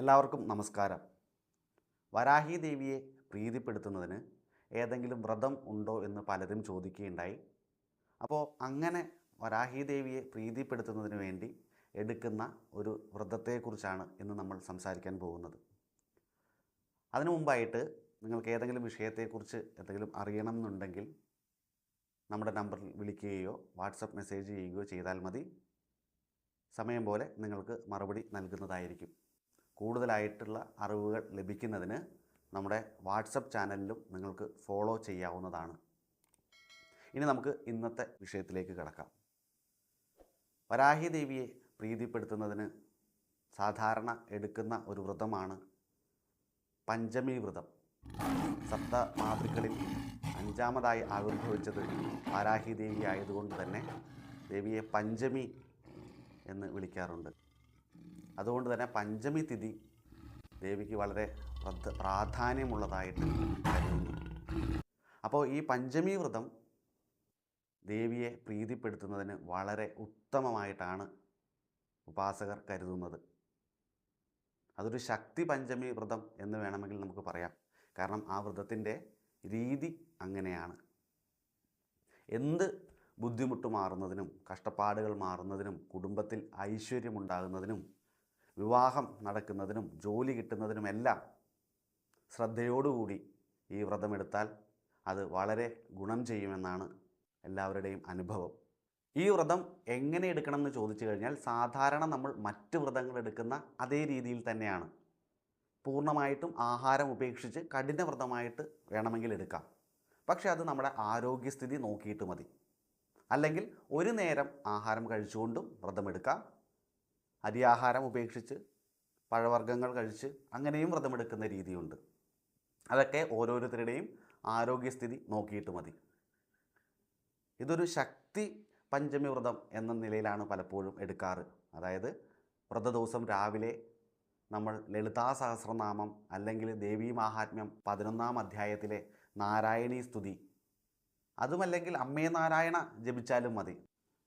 എല്ലാവർക്കും നമസ്കാരം. വരാഹി ദേവിയെ പ്രീതിപ്പെടുത്തുന്നതിന് ഏതെങ്കിലും വ്രതം ഉണ്ടോ എന്ന് പലരും ചോദിക്കുകയുണ്ടായി. അപ്പോൾ അങ്ങനെ വരാഹി ദേവിയെ പ്രീതിപ്പെടുത്തുന്നതിന് വേണ്ടി എടുക്കുന്ന ഒരു വ്രതത്തെക്കുറിച്ചാണ് ഇന്ന് നമ്മൾ സംസാരിക്കാൻ പോകുന്നത്. അതിനു മുമ്പായിട്ട് നിങ്ങൾക്ക് ഏതെങ്കിലും വിഷയത്തെക്കുറിച്ച് എന്തെങ്കിലും അറിയണം എന്നുണ്ടെങ്കിൽ നമ്മുടെ നമ്പറിൽ വിളിക്കുകയോ വാട്സപ്പ് മെസ്സേജ് ചെയ്യുകയോ ചെയ്താൽ മതി. സമയം പോലെ നിങ്ങൾക്ക് മറുപടി നൽകുന്നതായിരിക്കും. കൂടുതലായിട്ടുള്ള അറിവുകൾ ലഭിക്കുന്നതിന് നമ്മുടെ വാട്സപ്പ് ചാനലിലും നിങ്ങൾക്ക് ഫോളോ ചെയ്യാവുന്നതാണ്. ഇനി നമുക്ക് ഇന്നത്തെ വിഷയത്തിലേക്ക് കിടക്കാം. വരാഹി ദേവിയെ പ്രീതിപ്പെടുത്തുന്നതിന് സാധാരണ എടുക്കുന്ന ഒരു വ്രതമാണ് പഞ്ചമി വ്രതം. സപ്ത മാതൃക്കളിൽ അഞ്ചാമതായി ആവിർഭവിച്ചത് വാരാഹി ദേവി ആയതുകൊണ്ട് തന്നെ ദേവിയെ പഞ്ചമി എന്ന് വിളിക്കാറുണ്ട്. അതുകൊണ്ട് തന്നെ പഞ്ചമി തിഥി ദേവിക്ക് വളരെ പ്രധ പ്രാധാന്യമുള്ളതായിട്ട് കരുതുന്നു. അപ്പോൾ ഈ പഞ്ചമി വ്രതം ദേവിയെ പ്രീതിപ്പെടുത്തുന്നതിന് വളരെ ഉത്തമമായിട്ടാണ് ഉപാസകർ കരുതുന്നത്. അതൊരു ശക്തി പഞ്ചമി വ്രതം എന്ന് വേണമെങ്കിൽ നമുക്ക് പറയാം. കാരണം ആ വ്രതത്തിന്റെ രീതി അങ്ങനെയാണ്. എന്ത് ബുദ്ധിമുട്ട് മാറുന്നതിനും കഷ്ടപ്പാടുകൾ മാറുന്നതിനും കുടുംബത്തിൽ ഐശ്വര്യമുണ്ടാകുന്നതിനും വിവാഹം നടക്കുന്നതിനും ജോലി കിട്ടുന്നതിനുമെല്ലാം ശ്രദ്ധയോടുകൂടി ഈ വ്രതമെടുത്താൽ അത് വളരെ ഗുണം ചെയ്യുമെന്നാണ് എല്ലാവരുടെയും അനുഭവം. ഈ വ്രതം എങ്ങനെ എടുക്കണം എന്ന് ചോദിച്ചു കഴിഞ്ഞാൽ സാധാരണ നമ്മൾ മറ്റ് വ്രതങ്ങൾ എടുക്കുന്ന അതേ രീതിയിൽ തന്നെയാണ്. പൂർണമായിട്ടും ആഹാരം ഉപേക്ഷിച്ച് കഠിന വ്രതമായിട്ട് വേണമെങ്കിൽ എടുക്കാം. പക്ഷേ അത് നമ്മുടെ ആരോഗ്യസ്ഥിതി നോക്കിയിട്ട് മതി. അല്ലെങ്കിൽ ഒരു നേരം ആഹാരം കഴിച്ചുകൊണ്ടും വ്രതമെടുക്കാം അരിയാഹാരം ഉപേക്ഷിച്ച് പഴവർഗങ്ങൾ കഴിച്ച് അങ്ങനെയും വ്രതമെടുക്കുന്ന രീതിയുണ്ട്. അതൊക്കെ ഓരോരുത്തരുടെയും ആരോഗ്യസ്ഥിതി നോക്കിയിട്ട് മതി. ഇതൊരു ശക്തി പഞ്ചമി വ്രതം എന്ന നിലയിലാണ് പലപ്പോഴും എടുക്കാറ്. അതായത് വ്രത ദിവസം രാവിലെ നമ്മൾ ലളിതാ സഹസ്രനാമം അല്ലെങ്കിൽ ദേവീ മാഹാത്മ്യം പതിനൊന്നാം അധ്യായത്തിലെ നാരായണീ സ്തുതി. അതുമല്ലെങ്കിൽ അമ്മേ നാരായണ ജപിച്ചാലും മതി.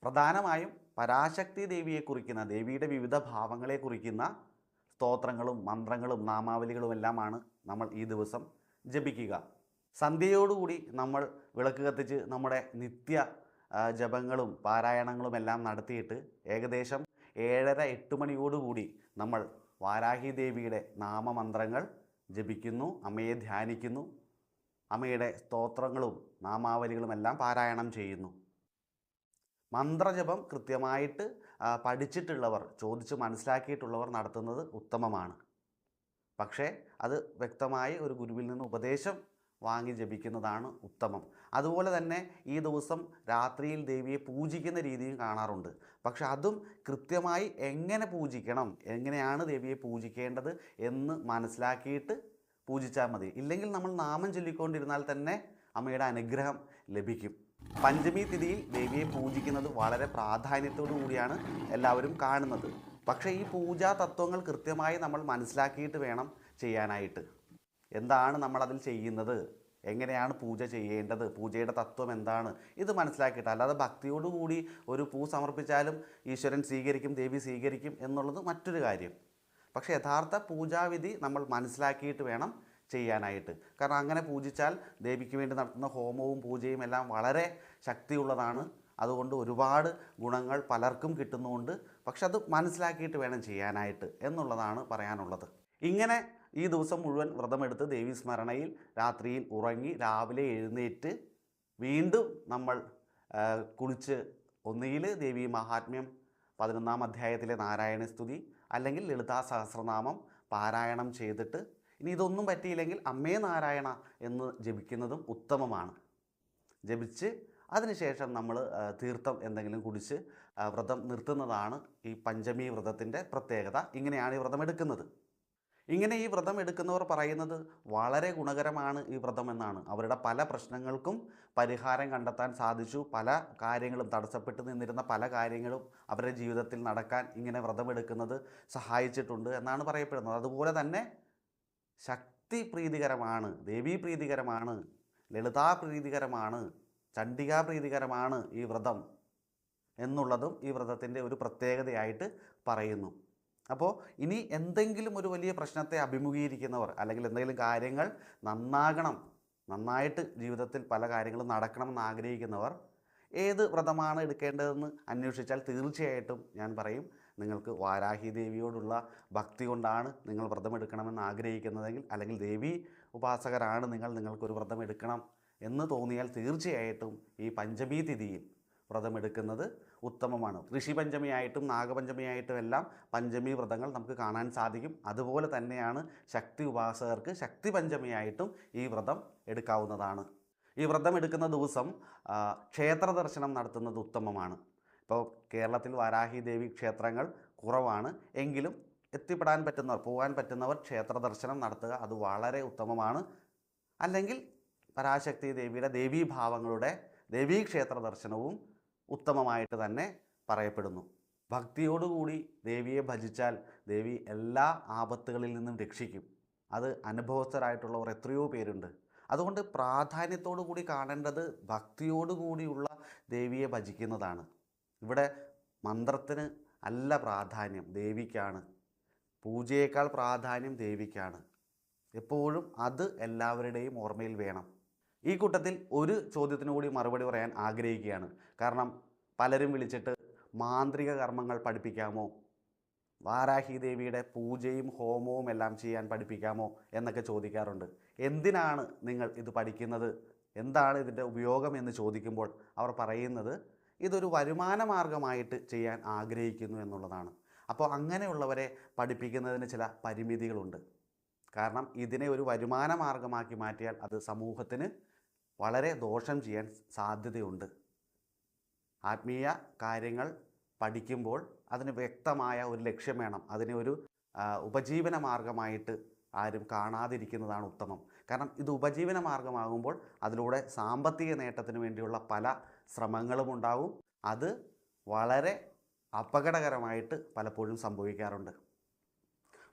പ്രധാനമായും പരാശക്തി ദേവിയെ കുറിക്കുന്ന ദേവിയുടെ വിവിധ ഭാവങ്ങളെ കുറിക്കുന്ന സ്തോത്രങ്ങളും മന്ത്രങ്ങളും നാമാവലികളും എല്ലാമാണ് നമ്മൾ ഈ ദിവസം ജപിക്കുക. സന്ധ്യയോടുകൂടി നമ്മൾ വിളക്ക് കത്തിച്ച് നമ്മുടെ നിത്യ ജപങ്ങളും പാരായണങ്ങളും എല്ലാം നടത്തിയിട്ട് ഏകദേശം ഏഴര എട്ട് മണിയോടുകൂടി നമ്മൾ വാരാഹി ദേവിയുടെ നാമമന്ത്രങ്ങൾ ജപിക്കുന്നു അമ്മയെ ധ്യാനിക്കുന്നു അമ്മയുടെ സ്തോത്രങ്ങളും നാമാവലികളും എല്ലാം പാരായണം ചെയ്യുന്നു. മന്ത്രജപം കൃത്യമായിട്ട് പഠിച്ചിട്ടുള്ളവർ ചോദിച്ച് മനസ്സിലാക്കിയിട്ടുള്ളവർ നടത്തുന്നത് ഉത്തമമാണ്. പക്ഷേ അത് വ്യക്തമായി ഒരു ഗുരുവിൽ നിന്ന് ഉപദേശം വാങ്ങി ജപിക്കുന്നതാണ് ഉത്തമം. അതുപോലെ തന്നെ ഈ ദിവസം രാത്രിയിൽ ദേവിയെ പൂജിക്കുന്ന രീതിയും കാണാറുണ്ട്. പക്ഷെ അതും കൃത്യമായി എങ്ങനെ പൂജിക്കണം എങ്ങനെയാണ് ദേവിയെ പൂജിക്കേണ്ടത് എന്ന് മനസ്സിലാക്കിയിട്ട് പൂജിച്ചാൽ മതി. ഇല്ലെങ്കിൽ നമ്മൾ നാമം ചൊല്ലിക്കൊണ്ടിരുന്നാൽ തന്നെ അമ്മയുടെ അനുഗ്രഹം ലഭിക്കും. പഞ്ചമി തിഥിയിൽ ദേവിയെ പൂജിക്കുന്നത് വളരെ പ്രാധാന്യത്തോടു കൂടിയാണ് എല്ലാവരും കാണുന്നത്. പക്ഷേ ഈ പൂജാ തത്വങ്ങൾ കൃത്യമായി നമ്മൾ മനസ്സിലാക്കിയിട്ട് വേണം ചെയ്യാനായിട്ട്. എന്താണ് നമ്മളതിൽ ചെയ്യുന്നത്? എങ്ങനെയാണ് പൂജ ചെയ്യേണ്ടത്? പൂജയുടെ തത്വം എന്താണ്? ഇത് മനസ്സിലാക്കിയിട്ട് അല്ലാതെ ഭക്തിയോടുകൂടി ഒരു പൂ സമർപ്പിച്ചാലും ഈശ്വരൻ സ്വീകരിക്കും ദേവി സ്വീകരിക്കും എന്നുള്ളത് മറ്റൊരു കാര്യം. പക്ഷേ യഥാർത്ഥ പൂജാവിധി നമ്മൾ മനസ്സിലാക്കിയിട്ട് വേണം ചെയ്യാനായിട്ട്. കാരണം അങ്ങനെ പൂജിച്ചാൽ ദേവിക്ക് വേണ്ടി നടത്തുന്ന ഹോമവും പൂജയും എല്ലാം വളരെ ശക്തിയുള്ളതാണ്. അതുകൊണ്ട് ഒരുപാട് ഗുണങ്ങൾ പലർക്കും കിട്ടുന്നുണ്ട്. പക്ഷെ അത് മനസ്സിലാക്കിയിട്ട് വേണം ചെയ്യാനായിട്ട് എന്നുള്ളതാണ് പറയാനുള്ളത്. ഇങ്ങനെ ഈ ദിവസം മുഴുവൻ വ്രതമെടുത്ത് ദേവി സ്മരണയിൽ രാത്രിയിൽ ഉറങ്ങി രാവിലെ എഴുന്നേറ്റ് വീണ്ടും നമ്മൾ കുളിച്ച് ഒന്നുകിൽ ദേവി മഹാത്മ്യം പതിനൊന്നാം അധ്യായത്തിലെ നാരായണ സ്തുതി അല്ലെങ്കിൽ ലളിതാ സഹസ്രനാമം പാരായണം ചെയ്തിട്ട് ഇനി ഇതൊന്നും പറ്റിയില്ലെങ്കിൽ അമ്മേ നാരായണ എന്ന് ജപിക്കുന്നതും ഉത്തമമാണ്. ജപിച്ച് അതിനുശേഷം നമ്മൾ തീർത്ഥം എന്തെങ്കിലും കുടിച്ച് വ്രതം നിർത്തുന്നതാണ് ഈ പഞ്ചമി വ്രതത്തിന്റെ പ്രത്യേകത. ഇങ്ങനെയാണ് ഈ വ്രതം എടുക്കുന്നത്. ഇങ്ങനെ ഈ വ്രതം എടുക്കുന്നവർ പറയുന്നത് വളരെ ഗുണകരമാണ് ഈ വ്രതം എന്നാണ്. അവരുടെ പല പ്രശ്നങ്ങൾക്കും പരിഹാരം കണ്ടെത്താൻ സാധിച്ചു. പല കാര്യങ്ങളും തടസ്സപ്പെട്ട് നിന്നിരുന്ന പല കാര്യങ്ങളും അവരുടെ ജീവിതത്തിൽ നടക്കാൻ ഇങ്ങനെ വ്രതം എടുക്കുന്നത് സഹായിച്ചിട്ടുണ്ട് എന്നാണ് പറയപ്പെടുന്നത്. അതുപോലെ തന്നെ ശക്തി പ്രീതികരമാണ് ദേവീ പ്രീതികരമാണ് ലളിതാ പ്രീതികരമാണ് ചണ്ഡികാ പ്രീതികരമാണ് ഈ വ്രതം എന്നുള്ളതും ഈ വ്രതത്തിന്റെ ഒരു പ്രത്യേകതയായിട്ട് പറയുന്നു. അപ്പോൾ ഇനി എന്തെങ്കിലും ഒരു വലിയ പ്രശ്നത്തെ അഭിമുഖീകരിക്കുന്നവർ അല്ലെങ്കിൽ എന്തെങ്കിലും കാര്യങ്ങൾ നന്നാകണം നന്നായിട്ട് ജീവിതത്തിൽ പല കാര്യങ്ങളും നടക്കണമെന്ന് ആഗ്രഹിക്കുന്നവർ ഏത് വ്രതമാണ് എടുക്കേണ്ടതെന്ന് അന്വേഷിച്ചാൽ തീർച്ചയായിട്ടും ഞാൻ പറയും നിങ്ങൾക്ക് വാരാഹി ദേവിയോടുള്ള ഭക്തി കൊണ്ടാണ് നിങ്ങൾ വ്രതം എടുക്കണമെന്ന് ആഗ്രഹിക്കുന്നതെങ്കിൽ അല്ലെങ്കിൽ ദേവി ഉപാസകരാണ് നിങ്ങൾ നിങ്ങൾക്കൊരു വ്രതം എടുക്കണം എന്ന് തോന്നിയാൽ തീർച്ചയായിട്ടും ഈ പഞ്ചമി തിഥിയിൽ വ്രതമെടുക്കുന്നത് ഉത്തമമാണ്. ഋഷി പഞ്ചമിയായിട്ടും നാഗപഞ്ചമിയായിട്ടും എല്ലാം പഞ്ചമി വ്രതങ്ങൾ നമുക്ക് കാണാൻ സാധിക്കും. അതുപോലെ തന്നെയാണ് ശക്തി ഉപാസകർക്ക് ശക്തി പഞ്ചമിയായിട്ടും ഈ വ്രതം എടുക്കാവുന്നതാണ്. ഈ വ്രതം എടുക്കുന്ന ദിവസം ക്ഷേത്ര ദർശനം നടത്തുന്നത് ഉത്തമമാണ്. ഇപ്പോൾ കേരളത്തിൽ വാരാഹി ദേവി ക്ഷേത്രങ്ങൾ കുറവാണ്. എങ്കിലും എത്തിപ്പെടാൻ പറ്റുന്നവർ പോകാൻ പറ്റുന്നവർ ക്ഷേത്ര ദർശനം നടത്തുക അത് വളരെ ഉത്തമമാണ്. അല്ലെങ്കിൽ പരാശക്തി ദേവിയുടെ ദേവീഭാവങ്ങളുടെ ദേവീക്ഷേത്ര ദർശനവും ഉത്തമമായിട്ട് തന്നെ പറയപ്പെടുന്നു. ഭക്തിയോടുകൂടി ദേവിയെ ഭജിച്ചാൽ ദേവി എല്ലാ ആപത്തുകളിൽ നിന്നും രക്ഷിക്കും. അത് അനുഭവസ്ഥരായിട്ടുള്ളവർ എത്രയോ പേരുണ്ട്. അതുകൊണ്ട് പ്രാധാന്യത്തോടു കൂടി കാണേണ്ടത് ഭക്തിയോടുകൂടിയുള്ള ദേവിയെ ഭജിക്കുന്നതാണ്. ഇവിടെ മന്ത്രത്തിന് അല്ല പ്രാധാന്യം ദേവിക്കാണ്. പൂജയേക്കാൾ പ്രാധാന്യം ദേവിക്കാണ്. എപ്പോഴും അത് എല്ലാവരുടെയും ഓർമ്മയിൽ വേണം. ഈ കൂട്ടത്തിൽ ഒരു ചോദ്യത്തിനു കൂടി മറുപടി പറയാൻ ആഗ്രഹിക്കുകയാണ്. കാരണം പലരും വിളിച്ചിട്ട് മാന്ത്രിക കർമ്മങ്ങൾ പഠിപ്പിക്കാമോ? വാരാഹി ദേവിയുടെ പൂജയും ഹോമവും എല്ലാം ചെയ്യാൻ പഠിപ്പിക്കാമോ എന്നൊക്കെ ചോദിക്കാറുണ്ട്. എന്തിനാണ് നിങ്ങൾ ഇത് പഠിക്കുന്നത്? എന്താണ് ഇതിന്റെ ഉപയോഗം എന്ന് ചോദിക്കുമ്പോൾ അവർ പറയുന്നത് ഇതൊരു വരുമാന മാർഗമായിട്ട് ചെയ്യാൻ ആഗ്രഹിക്കുന്നു എന്നുള്ളതാണ്. അപ്പോൾ അങ്ങനെയുള്ളവരെ പഠിപ്പിക്കുന്നതിന് ചില പരിമിതികളുണ്ട്. കാരണം ഇതിനെ ഒരു വരുമാന മാർഗമാക്കി മാറ്റിയാൽ അത് സമൂഹത്തിന് വളരെ ദോഷം ചെയ്യാൻ സാധ്യതയുണ്ട്. ആത്മീയ കാര്യങ്ങൾ പഠിക്കുമ്പോൾ അതിന് വ്യക്തമായ ഒരു ലക്ഷ്യം വേണം. അതിനെ ഒരു ഉപജീവന മാർഗമായിട്ട് ആരും കാണാതിരിക്കുന്നതാണ് ഉത്തമം. കാരണം ഇത് ഉപജീവന മാർഗമാകുമ്പോൾ അതിലൂടെ സാമ്പത്തിക നേട്ടത്തിന് വേണ്ടിയുള്ള പല ശ്രമങ്ങളും ഉണ്ടാവും അത് വളരെ അപകടകരമായിട്ട് പലപ്പോഴും സംഭവിക്കാറുണ്ട്.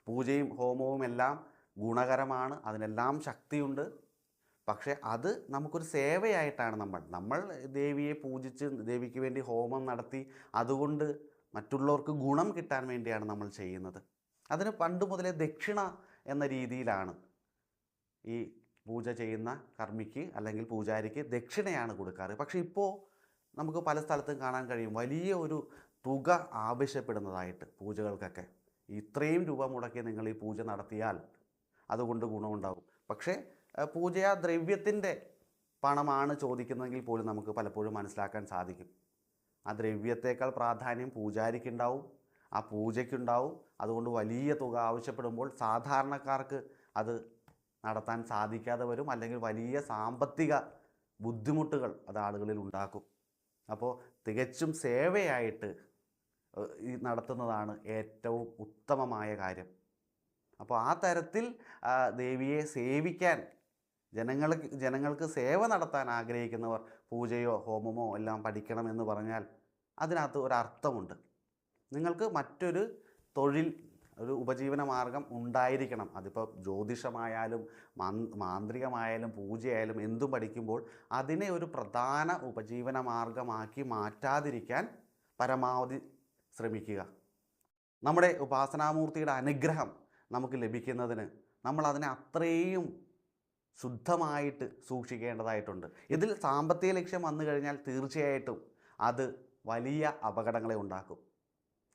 പൂജയും ഹോമവും എല്ലാം ഗുണകരമാണ്. അതിനെല്ലാം ശക്തിയുണ്ട്. പക്ഷേ അത് നമുക്കൊരു സേവയായിട്ടാണ് നമ്മൾ. നമ്മൾ ദേവിയെ പൂജിച്ച് ദേവിക്ക് വേണ്ടി ഹോമം നടത്തി അതുകൊണ്ട് മറ്റുള്ളവർക്ക് ഗുണം കിട്ടാൻ വേണ്ടിയാണ് നമ്മൾ ചെയ്യുന്നത്. അതിന് പണ്ട് മുതലേ ദക്ഷിണ എന്ന രീതിയിലാണ് ഈ പൂജ ചെയ്യുന്ന കർമ്മിക്ക് അല്ലെങ്കിൽ പൂജാരിക്ക് ദക്ഷിണയാണ് കൊടുക്കാറ്. പക്ഷേ ഇപ്പോൾ നമുക്ക് പല സ്ഥലത്തും കാണാൻ കഴിയും. വലിയ ഒരു തുക ആവശ്യപ്പെടുന്നതായിട്ട് പൂജകൾക്കൊക്കെ. ഇത്രയും രൂപ മുടക്കി നിങ്ങൾ ഈ പൂജ നടത്തിയാൽ അതുകൊണ്ട് ഗുണമുണ്ടാകും പക്ഷേ പൂജ ദ്രവ്യത്തിന്റെ പണമാണ് ചോദിക്കുന്നതെങ്കിൽ പോലും നമുക്ക് പലപ്പോഴും മനസ്സിലാക്കാൻ സാധിക്കും. ആ ദ്രവ്യത്തേക്കാൾ പ്രാധാന്യം പൂജാരിക്കുണ്ടാവും. ആ പൂജയ്ക്കുണ്ടാവും. അതുകൊണ്ട് വലിയ തുക ആവശ്യപ്പെടുമ്പോൾ സാധാരണക്കാർക്ക് അത് നടത്താൻ സാധിക്കാതെ വരും അല്ലെങ്കിൽ വലിയ സാമ്പത്തിക ബുദ്ധിമുട്ടുകൾ അത് ആളുകളിൽ ഉണ്ടാക്കും. അപ്പോൾ തികച്ചും സേവയായിട്ട് ഈ നടത്തുന്നതാണ് ഏറ്റവും ഉത്തമമായ കാര്യം. അപ്പോൾ ആ തരത്തിൽ ദേവിയെ സേവിക്കാൻ ജനങ്ങൾക്ക് ജനങ്ങൾക്ക് സേവ നടത്താൻ ആഗ്രഹിക്കുന്നവർ പൂജയോ ഹോമമോ എല്ലാം പഠിക്കണമെന്ന് പറഞ്ഞാൽ അതിനകത്ത് ഒരർത്ഥമുണ്ട്. നിങ്ങൾക്ക് മറ്റൊരു തൊഴിൽ ഒരു ഉപജീവന മാർഗം ഉണ്ടായിരിക്കണം. അതിപ്പോൾ ജ്യോതിഷമായാലും മാന്ത്രികമായാലും പൂജയായാലും എന്തും പഠിക്കുമ്പോൾ അതിനെ ഒരു പ്രധാന ഉപജീവന മാർഗമാക്കി മാറ്റാതിരിക്കാൻ പരമാവധി ശ്രമിക്കുക. നമ്മുടെ ഉപാസനാമൂർത്തിയുടെ അനുഗ്രഹം നമുക്ക് ലഭിക്കുന്നതിന് നമ്മൾ അതിനെ അത്രയും ശുദ്ധമായിട്ട് സൂക്ഷിക്കേണ്ടതായിട്ടുണ്ട്. ഇതിൽ സാമ്പത്തിക ലക്ഷ്യം വന്നു കഴിഞ്ഞാൽ തീർച്ചയായിട്ടും അത് വലിയ അപകടങ്ങളെ ഉണ്ടാക്കും.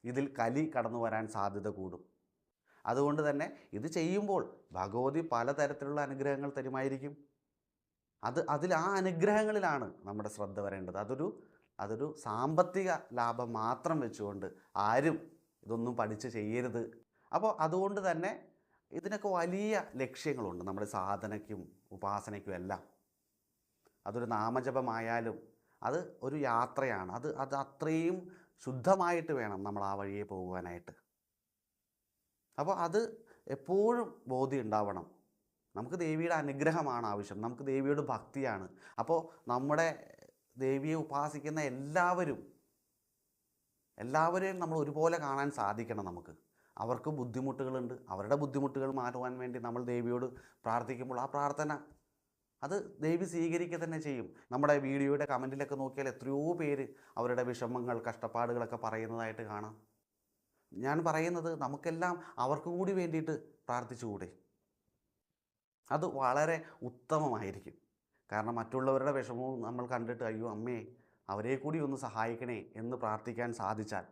ഇതിൽ കലി കടന്നു വരാൻ സാധ്യത കൂടും. അതുകൊണ്ട് തന്നെ ഇത് ചെയ്യുമ്പോൾ ഭഗവതി പലതരത്തിലുള്ള അനുഗ്രഹങ്ങൾ തരുമായിരിക്കും. അത് അതിൽ ആ അനുഗ്രഹങ്ങളിലാണ് നമ്മുടെ ശ്രദ്ധ വരേണ്ടത്. അതൊരു അതൊരു സാമ്പത്തിക ലാഭം മാത്രം വെച്ചുകൊണ്ട് ആരും ഇതൊന്നും പഠിച്ച് ചെയ്യരുത്. അപ്പോൾ അതുകൊണ്ട് തന്നെ ഇതിനൊക്കെ വലിയ ലക്ഷ്യങ്ങളുണ്ട് നമ്മുടെ സാധനയ്ക്കും ഉപാസനയ്ക്കും എല്ലാം. അതൊരു നാമജപമായാലും അത് ഒരു യാത്രയാണ്. അത് അത് അത്രയും ശുദ്ധമായിട്ട് വേണം നമ്മൾ ആ വഴിയെ പോകുവാനായിട്ട്. അപ്പോൾ അത് എപ്പോഴും ബോധ്യം ഉണ്ടാവണം. നമുക്ക് ദേവിയുടെ അനുഗ്രഹമാണ് ആവശ്യം. നമുക്ക് ദേവിയോട് ഭക്തിയാണ്. അപ്പോൾ നമ്മുടെ ദേവിയെ ഉപാസിക്കുന്ന എല്ലാവരും എല്ലാവരെയും നമ്മൾ ഒരുപോലെ കാണാൻ സാധിക്കണം നമുക്ക്. അവർക്ക് ബുദ്ധിമുട്ടുകളുണ്ട്. അവരുടെ ബുദ്ധിമുട്ടുകൾ മാറ്റുവാൻ വേണ്ടി നമ്മൾ ദേവിയോട് പ്രാർത്ഥിക്കുമ്പോൾ ആ പ്രാർത്ഥന അത് ദൈവി സ്വീകരിക്കുക തന്നെ ചെയ്യും. നമ്മുടെ വീഡിയോയുടെ കമന്റിലൊക്കെ നോക്കിയാൽ എത്രയോ പേര് അവരുടെ വിഷമങ്ങൾ കഷ്ടപ്പാടുകളൊക്കെ പറയുന്നതായിട്ട് കാണാം. ഞാൻ പറയുന്നത് നമുക്കെല്ലാം അവർക്കും കൂടി വേണ്ടിയിട്ട് പ്രാർത്ഥിച്ചുകൂടെ? അത് വളരെ ഉത്തമമായിരിക്കും. കാരണം മറ്റുള്ളവരുടെ വിഷമവും നമ്മൾ കണ്ടിട്ട് അയ്യോ അമ്മേ അവരെ കൂടി ഒന്ന് സഹായിക്കണേ എന്ന് പ്രാർത്ഥിക്കാൻ സാധിച്ചാൽ.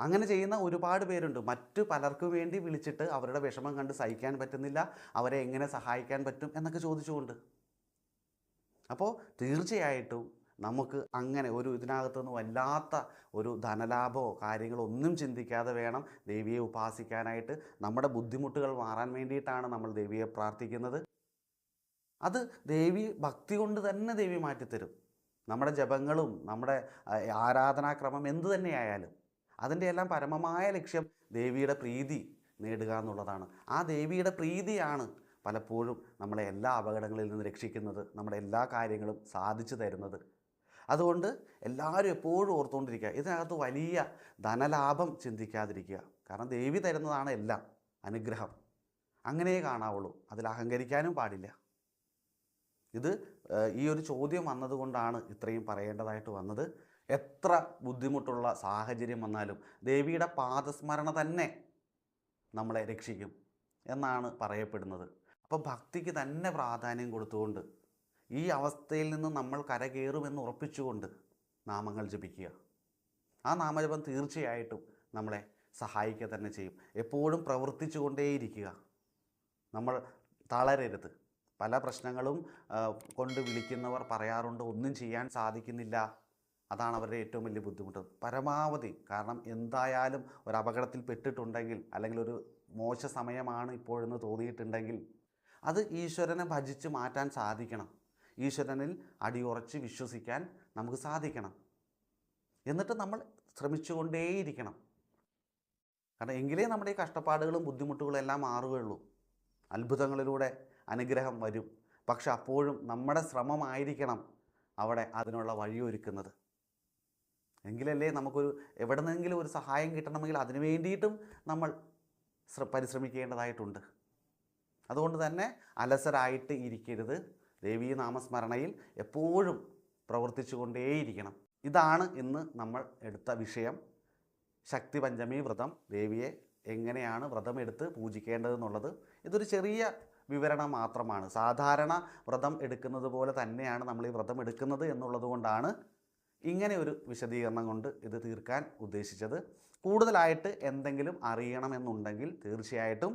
അങ്ങനെ ചെയ്യുന്ന ഒരുപാട് പേരുണ്ട്. മറ്റു പലർക്കും വേണ്ടി വിളിച്ചിട്ട് അവരുടെ വിഷമം കണ്ട് സഹിക്കാൻ പറ്റുന്നില്ല അവരെ എങ്ങനെ സഹായിക്കാൻ പറ്റും എന്നൊക്കെ ചോദിച്ചുകൊണ്ട്. അപ്പോൾ തീർച്ചയായിട്ടും നമുക്ക് അങ്ങനെ ഒരു ഇതിനകത്തുനിന്ന് വല്ലാത്ത ഒരു ധനലാഭമോ കാര്യങ്ങളോ ഒന്നും ചിന്തിക്കാതെ വേണം ദേവിയെ ഉപാസിക്കാനായിട്ട്. നമ്മുടെ ബുദ്ധിമുട്ടുകൾ മാറാൻ വേണ്ടിയിട്ടാണ് നമ്മൾ ദേവിയെ പ്രാർത്ഥിക്കുന്നത്. അത് ദേവി ഭക്തി കൊണ്ട് തന്നെ ദേവി മാറ്റിത്തരും. നമ്മുടെ ജപങ്ങളും നമ്മുടെ ആരാധനാക്രമം എന്തു തന്നെയായാലും അതിന്റെ എല്ലാം പരമമായ ലക്ഷ്യം ദേവിയുടെ പ്രീതി നേടുക എന്നുള്ളതാണ്. ആ ദേവിയുടെ പ്രീതിയാണ് പലപ്പോഴും നമ്മളെ എല്ലാ അപകടങ്ങളിൽ നിന്ന് രക്ഷിക്കുന്നത് നമ്മുടെ എല്ലാ കാര്യങ്ങളും സാധിച്ചു തരുന്നത്. അതുകൊണ്ട് എല്ലാവരും എപ്പോഴും ഓർത്തുകൊണ്ടിരിക്കുക ഇതിനകത്ത് വലിയ ധനലാഭം ചിന്തിക്കാതിരിക്കുക. കാരണം ദേവി തരുന്നതാണ് എല്ലാം അനുഗ്രഹം. അങ്ങനെയേ കാണാവുള്ളൂ അതിൽ അഹങ്കരിക്കാനും പാടില്ല. ഇത് ഈ ഒരു ചോദ്യം വന്നതുകൊണ്ടാണ് ഇത്രയും പറയേണ്ടതായിട്ട് വന്നത്. എത്ര ബുദ്ധിമുട്ടുള്ള സാഹചര്യം വന്നാലും ദേവിയുടെ പാദസ്മരണ തന്നെ നമ്മളെ രക്ഷിക്കും എന്നാണ് പറയപ്പെടുന്നത്. അപ്പോൾ ഭക്തിക്ക് തന്നെ പ്രാധാന്യം കൊടുത്തുകൊണ്ട് ഈ അവസ്ഥയിൽ നിന്ന് നമ്മൾ കരകയറുമെന്ന് ഉറപ്പിച്ചുകൊണ്ട് നാമങ്ങൾ ജപിക്കുക. ആ നാമജപം തീർച്ചയായിട്ടും നമ്മളെ സഹായിക്കുക തന്നെ ചെയ്യും. എപ്പോഴും പ്രവർത്തിച്ചു കൊണ്ടേയിരിക്കുക നമ്മൾ തളരരുത്. പല പ്രശ്നങ്ങളും കൊണ്ട് വിളിക്കുന്നവർ പറയാറുണ്ട് ഒന്നും ചെയ്യാൻ സാധിക്കുന്നില്ല. അതാണ് അവരുടെ ഏറ്റവും വലിയ ബുദ്ധിമുട്ട്. പരമാവധി കാരണം എന്തായാലും ഒരു അപകടത്തിൽ പെട്ടിട്ടുണ്ടെങ്കിൽ അല്ലെങ്കിൽ ഒരു മോശ സമയമാണ് ഇപ്പോഴെന്ന് തോന്നിയിട്ടുണ്ടെങ്കിൽ അത് ഈശ്വരനെ ഭജിച്ച് മാറ്റാൻ സാധിക്കണം. ഈശ്വരനിൽ അടിയുറച്ച് വിശ്വസിക്കാൻ നമുക്ക് സാധിക്കണം. എന്നിട്ട് നമ്മൾ ശ്രമിച്ചുകൊണ്ടേയിരിക്കണം. കാരണം എങ്കിലേ നമ്മുടെ ഈ കഷ്ടപ്പാടുകളും ബുദ്ധിമുട്ടുകളും എല്ലാം മാറുകയുള്ളൂ. അത്ഭുതങ്ങളിലൂടെ അനുഗ്രഹം വരും. പക്ഷെ അപ്പോഴും നമ്മുടെ ശ്രമമായിരിക്കണം അവിടെ അതിനുള്ള വഴിയൊരുക്കുന്നത്. എങ്കിലല്ലേ നമുക്കൊരു എവിടെ നിന്നെങ്കിലും ഒരു സഹായം കിട്ടണമെങ്കിൽ അതിനു വേണ്ടിയിട്ടും നമ്മൾ പരിശ്രമിക്കേണ്ടതായിട്ടുണ്ട്. അതുകൊണ്ട് തന്നെ അലസരായിട്ട് ഇരിക്കരുത്. ദേവീ നാമസ്മരണയിൽ എപ്പോഴും പ്രവർത്തിച്ചു കൊണ്ടേയിരിക്കണം ഇതാണ് ഇന്ന് നമ്മൾ എടുത്ത വിഷയം. ശക്തി പഞ്ചമി വ്രതം. ദേവിയെ എങ്ങനെയാണ് വ്രതമെടുത്ത് പൂജിക്കേണ്ടതെന്നുള്ളത്. ഇതൊരു ചെറിയ വിവരണം മാത്രമാണ്. സാധാരണ വ്രതം എടുക്കുന്നത് പോലെ തന്നെയാണ് നമ്മൾ ഈ വ്രതം എടുക്കുന്നത് എന്നുള്ളതുകൊണ്ടാണ് ഇങ്ങനെ ഒരു വിശദീകരണം കൊണ്ട് ഇത് തീർക്കാൻ ഉദ്ദേശിച്ചത്. കൂടുതലായിട്ട് എന്തെങ്കിലും അറിയണമെന്നുണ്ടെങ്കിൽ തീർച്ചയായിട്ടും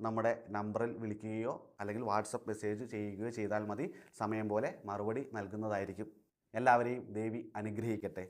നമ്മുടെ നമ്പറിൽ വിളിക്കുകയോ അല്ലെങ്കിൽ വാട്സപ്പ് മെസ്സേജ് ചെയ്യുകയോ ചെയ്താൽ മതി. സമയം പോലെ മറുപടി നൽകുന്നതായിരിക്കും. എല്ലാവരെയും ദേവി അനുഗ്രഹിക്കട്ടെ.